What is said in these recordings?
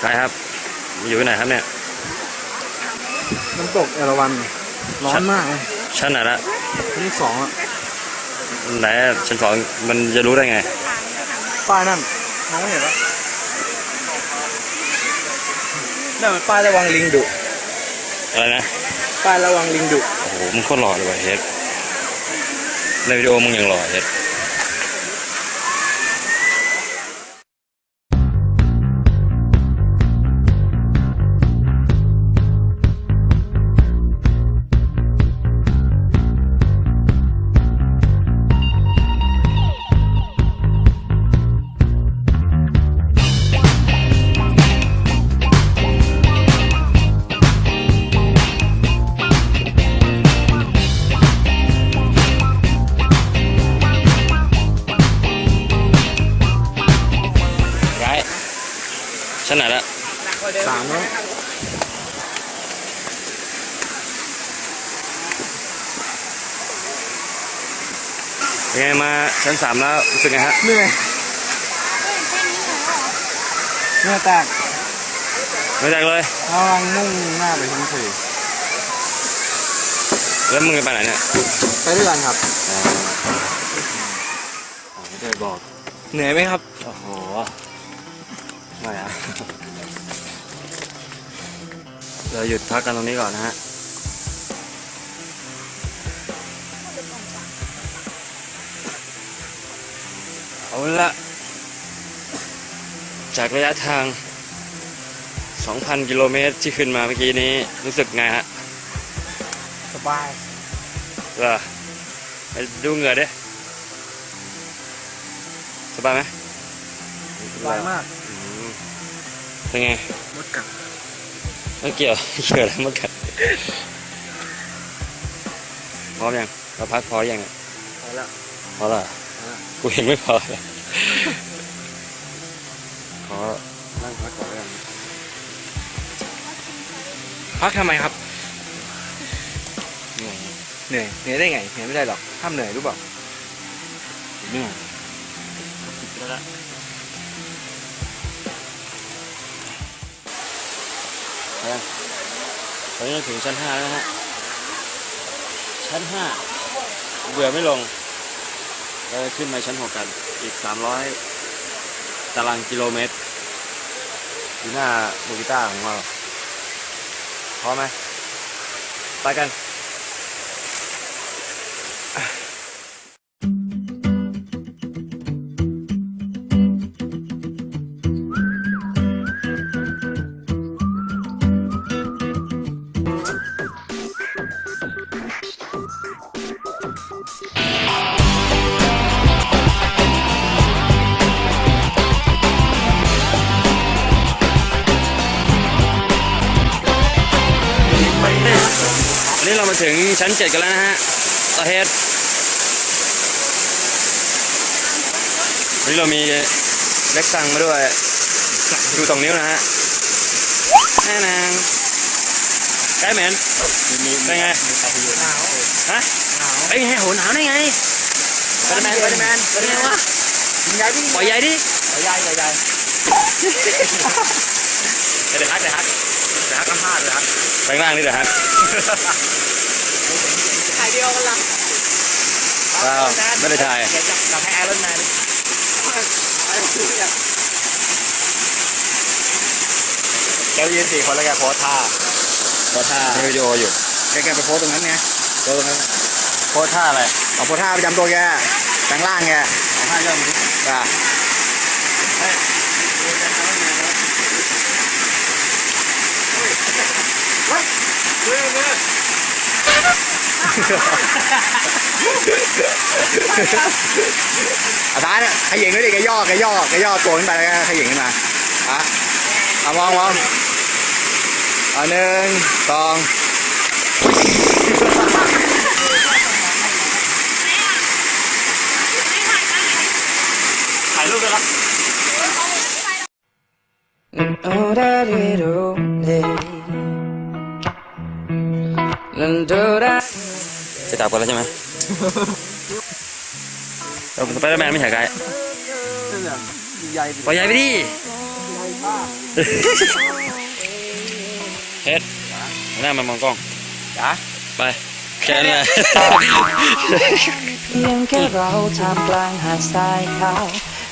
ใครครับ อยู่ที่ไหนครับเนี่ย น้ำตกเอราวัณร้อนมากเลยชั้นไหนละชั้นที่สองอะไหนอะชั้นสองมันจะรู้ได้ไงป้ายนั่นมองไม่เห็นปะนั่นมันป้ายระวังลิงดุอะไรนะป้ายระวังลิงดุโอ้โหมึงโคตรหล่อเลยว่ะเฮ็ดในวิดีโอมึงยังหล่อเฮ็ด ชั้นไหนละสามแล้วเป็นไงมาชั้นสามแล้วรู้สึกไงฮะเหนื่อยเหนื่อยแตกไม่แตกเลยกำลังมุ่งหน้าไปชั้นสี่แล้วมึงจะไปไหนเนี่ยไปด้วยกันครับไม่ได้บอก เหนื่อยไหมครับ โอ้โห ไม่อะเราหยุดพักกันตรงนี้ก่อนนะฮะเอาละจากระยะทาง 2,000 กิโลเมตรที่ขึ้นมาเมื่อกี้นี้รู้สึกไงฮะ สบายเหรอไปดูเหงื่อดิ สบายไหม สบายมาก อืม เป็นไงมดกัดไม่เกี่ยวเกี่ยวอะไรมันกัดพร้อมยังเราพักพอยังเนี่ยพอแล้วพอและพอแล้วกูเห็นไม่พอเลยขอนั่งพักก่อนแล้วกันพักทำไมครับเหนื่อยเหนื่อยเหนื่อยได้ไงเหนื่อยไม่ได้หรอกห้ามเหนื่อยรู้เปล่าเหนื่อย แล้วละไปยังตอนนี้เราถึงชั้นห้าแล้วฮะ ชั้นห้าเบื่อไม่ลง เราจะขึ้นไปชั้นหกกัน อีกสามร้อยตารางกิโลเมตรอยู่หน้าบูกิต้าของเราพร้อมไหมไปกัน นนี้เรามาถึงชั้นเจ็ดกันแล้วนะฮะตาเฮดวันนี้เรามีเล็กซังมาด้วยดูสองนิ้วนะฮะแน่นางใกล้เหม็นเป็นไงหนาวฮะหนาวไอ้ยไงโหหนาวได้ไงไปเดอร์แมนไปเดอร์แมนเป็นไงวะยิงใหญ่ดิปล่อยใหญ่ดิใหญ่ใหญ่ใหญ่ใหญ่เดี๋ยวฮักเดี๋ยวฮัก เดี๋ยวฮักน้ำพลาดเดี๋ยวฮักไปข้างล่างนี่เดี๋ยวฮักถ่ายเดียวกันละว้าวไม่ได้ถ่าย เดี๋ยวจะกลับให้แอรอนแมนแกยืนสี่คนแล้วแกโพสท่าโพสท่ามีวิดีโออยู่แกแกไปโพสตรงนั้นไงโพสตรงนั้นโพสท่าอะไรเอาโพสท่าประจำตัวแกแปลงร่างแกเอาท่าเริ่มดิจ้ะ อาจารย์ขยิงด้วยดิแกย่อแกระยอแกระย่อตัวขึ้นไปแล้วก็ขยิงขึ้นมาอะเอามองมองเอาหนึ่งสองถ่ายรูปกันละ จะจับกันแล้วใช่ไหมเออสไปเดอร์แมนไม่ใช่ไกด์ใหญ่ปล่อยใหญ่ไปดิใเฮ็ดหน้ามามองกล้องจ้าไปแค่นั้นแหละเพียงแค่เราท่ามกลางหาดทรายขาว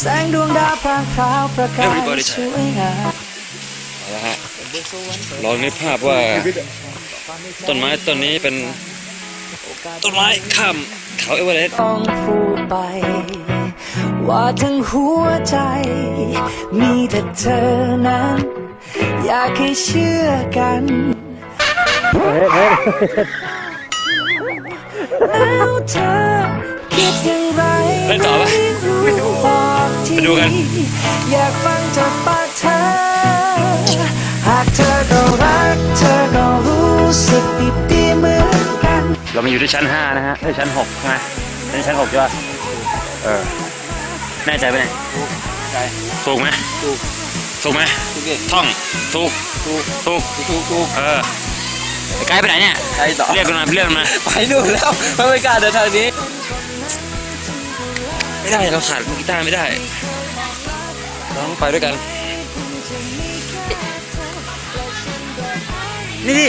แสงดวงดาวพรางพราวประกาย Everybody สวยงามเอาละฮะลองนึกภาพว่าต้นไม้ต้นนี้เป็น ต้นไม้ข้ามเขาเอเวอเรสต์ต้องพูดไป ว่าทั้งหัวใจ มีแต่เธอนั้น อยากให้เชื่อกันแล้วเธอคิดอย่างไรเล่นต่อปะไม่รู้บอกทีไปดูกันอยากฟังจากปาก เรามาอยู่ที่ชั้นห้านะฮะเอ้ยชั้นหกใช่ไหมอันนี้ชั้นหกใช่ป่ะเออแน่ใจไหมเนี่ยใช่ถูกไหมถูกถูกไหมถูกดิท่องถูกถูกถูกถูกถูกเออไอ้ไกด์ไปไหนเนี่ยใช่ต่อเรียกกันมาเรียกกันมาไปนู่นแล้วมันไม่กล้าเดินทางนี้ ไม่ได้เราขาดกีตาร์ไม่ได้เราต้องไปด้วยกัน นี่ดิ